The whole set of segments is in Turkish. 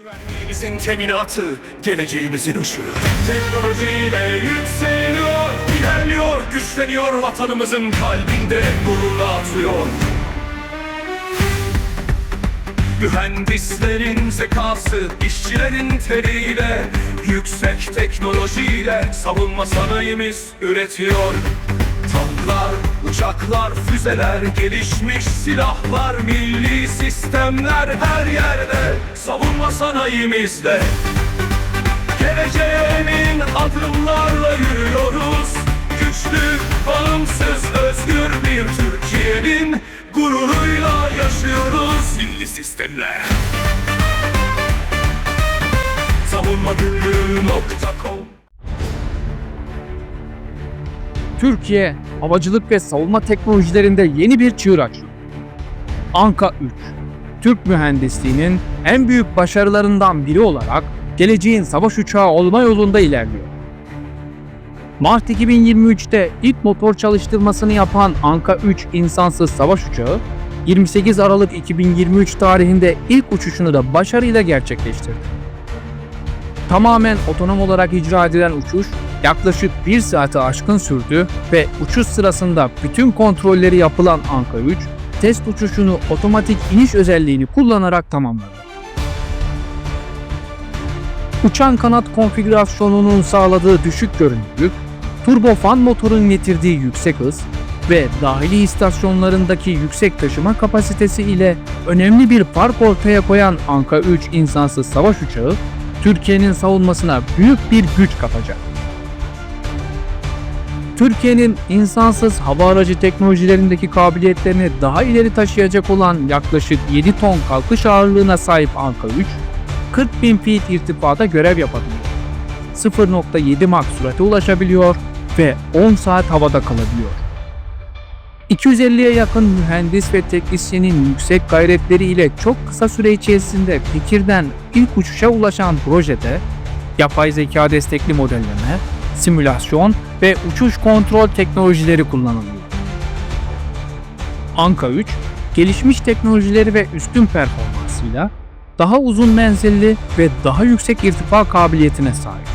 Güvenliğimizin teminatı, geleceğimizin ışığı. Teknolojiyle yükseliyor, ilerliyor, güçleniyor vatanımızın kalbinde gururla atıyor. Mühendislerin zekası, işçilerin teriyle Yüksek teknolojiyle savunma sanayimiz üretiyor uçaklar, füzeler, gelişmiş silahlar Milli sistemler her yerde. Savunma sanayimizde. Geleceğe emin adımlarla yürüyoruz. Güçlü, bağımsız, özgür bir Türkiye'nin gururuyla yaşıyoruz. Milli sistemler. Savunmagüllü.com Türkiye, havacılık ve savunma teknolojilerinde yeni bir çığır açıyor. Anka 3, Türk mühendisliğinin en büyük başarılarından biri olarak geleceğin savaş uçağı olma yolunda ilerliyor. Mart 2023'te ilk motor çalıştırmasını yapan Anka 3 insansız savaş uçağı, 28 Aralık 2023 tarihinde ilk uçuşunu da başarıyla gerçekleştirdi. Tamamen otonom olarak icra edilen uçuş yaklaşık 1 saate aşkın sürdü ve uçuş sırasında bütün kontrolleri yapılan Anka 3, test uçuşunu otomatik iniş özelliğini kullanarak tamamladı. Uçan kanat konfigürasyonunun sağladığı düşük görünürlük, turbofan motorun getirdiği yüksek hız ve dahili istasyonlarındaki yüksek taşıma kapasitesi ile önemli bir fark ortaya koyan Anka 3 insansız savaş uçağı, Türkiye'nin savunmasına büyük bir güç katacak. Türkiye'nin insansız hava aracı teknolojilerindeki kabiliyetlerini daha ileri taşıyacak olan yaklaşık 7 ton kalkış ağırlığına sahip Anka 3, 40 bin feet irtifada görev yapabiliyor. 0.7 Mach sürate ulaşabiliyor ve 10 saat havada kalabiliyor. 250'ye yakın mühendis ve teknisyenin yüksek gayretleri ile çok kısa süre içerisinde fikirden ilk uçuşa ulaşan projede yapay zeka destekli modelleme, simülasyon ve uçuş kontrol teknolojileri kullanılıyor. Anka 3, gelişmiş teknolojileri ve üstün performansıyla daha uzun menzilli ve daha yüksek irtifa kabiliyetine sahip.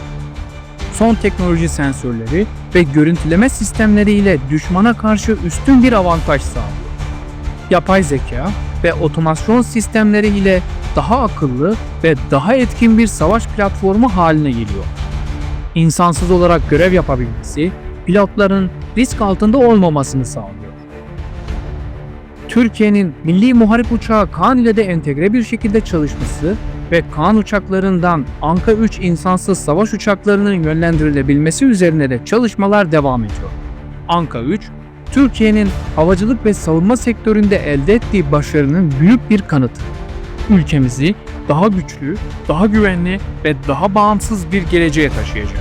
Son teknoloji sensörleri ve görüntüleme sistemleri ile düşmana karşı üstün bir avantaj sağlıyor. Yapay zeka ve otomasyon sistemleri ile daha akıllı ve daha etkin bir savaş platformu haline geliyor. İnsansız olarak görev yapabilmesi, pilotların risk altında olmamasını sağlıyor. Türkiye'nin milli muharip uçağı Kaan ile de entegre bir şekilde çalışması ve Kaan uçaklarından Anka 3 insansız savaş uçaklarının yönlendirilebilmesi üzerine de çalışmalar devam ediyor. Anka 3, Türkiye'nin havacılık ve savunma sektöründe elde ettiği başarının büyük bir kanıtı. Ülkemizi daha güçlü, daha güvenli ve daha bağımsız bir geleceğe taşıyacak.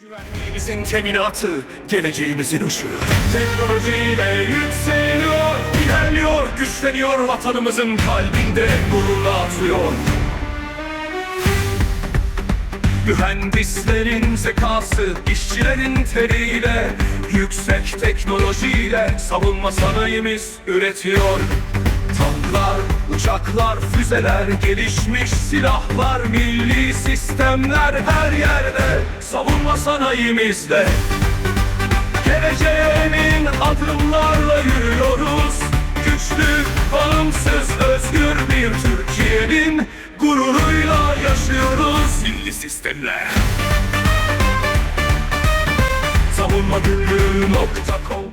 Güvenliğimizin teminatı, geleceğimizin ışığı. Teknolojiyle yükseliyor, ilerliyor, güçleniyor vatanımızın kalbinde gururla atıyor. Mühendislerin zekası, işçilerin teriyle Yüksek teknolojiyle savunma sanayimiz üretiyor. Tanklar, uçaklar, füzeler, gelişmiş silahlar Milli sistemler her yerde savunma sanayimizde. Geleceğe emin adımlarla yürüyoruz. Güçlü, bağımsız, özgür bir Türkiye'nin gururuyla yaşıyoruz. Milli sistemler savunma günlüğü nokta.com